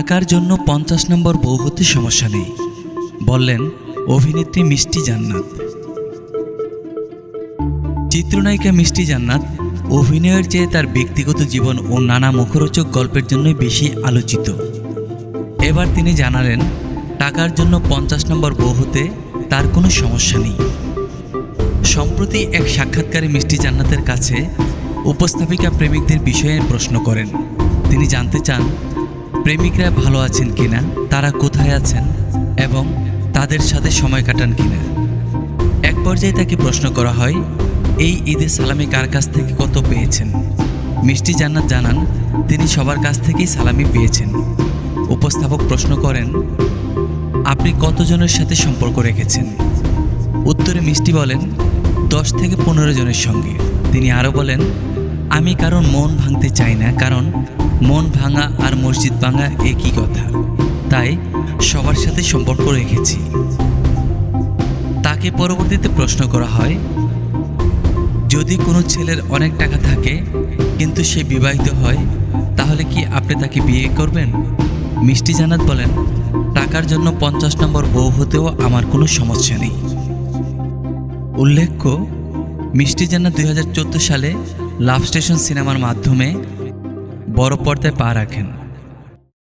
টাকার জন্য পঞ্চাশ নম্বর বউ হতে সমস্যা নেই। বললেন, অভিনেত্রী মিষ্টি জান্নাত। চিত্রনায়িকা মিষ্টি জান্নাত অভিনয়ের চেয়ে তার ব্যক্তিগত জীবন ও নানা মুখরোচক গল্পের জন্যই বেশি আলোচিত। এবার তিনি জানালেন, টাকার জন্য পঞ্চাশ নম্বর বউ হতে তার কোনো সমস্যা নেই। সম্প্রতি এক সাক্ষাৎকারে মিষ্টি জান্নাতের কাছে উপস্থাপিকা প্রেমিকদের বিষয়ে প্রশ্ন করেন। তিনি জানতে চান প্রেমিকরা ভালো আছেন কিনা, তারা কোথায় আছেন এবং তাদের সাথে সময় কাটান কিনা? এক পর্যায়ে তাকে প্রশ্ন করা হয়, এই ঈদে সালামি কার কাছ থেকে কত পেয়েছেন? মিষ্টি জান্নাত জানান, তিনি সবার কাছ থেকেই সালামি পেয়েছেন। উপস্থাপক প্রশ্ন করেন, আপনি কতজনের সাথে সম্পর্ক রেখেছেন? উত্তরে মিষ্টি বলেন, দশ থেকে পনেরো জনের সঙ্গে। তিনি আরও বলেন আমি কারণ মন ভাঙতে চাই না, কারণ মন ভাঙা আর মসজিদ ভাঙা একই কথা। তাই সবার সাথে সম্পর্ক রেখেছি। তাকে পরবর্তীতে প্রশ্ন করা হয়, যদি কোনো ছেলের অনেক টাকা থাকে, কিন্তু সে বিবাহিত হয়, তাহলে কি আপনি তাকে বিয়ে করবেন? মিষ্টি জানাত বলেন, টাকার জন্য পঞ্চাশ নম্বর বউ হতেও আমার কোনো সমস্যা নেই। উল্লেখ্য, মিষ্টি জানা দুই হাজার চোদ্দ সালে লাভ স্টেশন সিনেমার মাধ্যমে বড় পর্দায় পা রাখেন।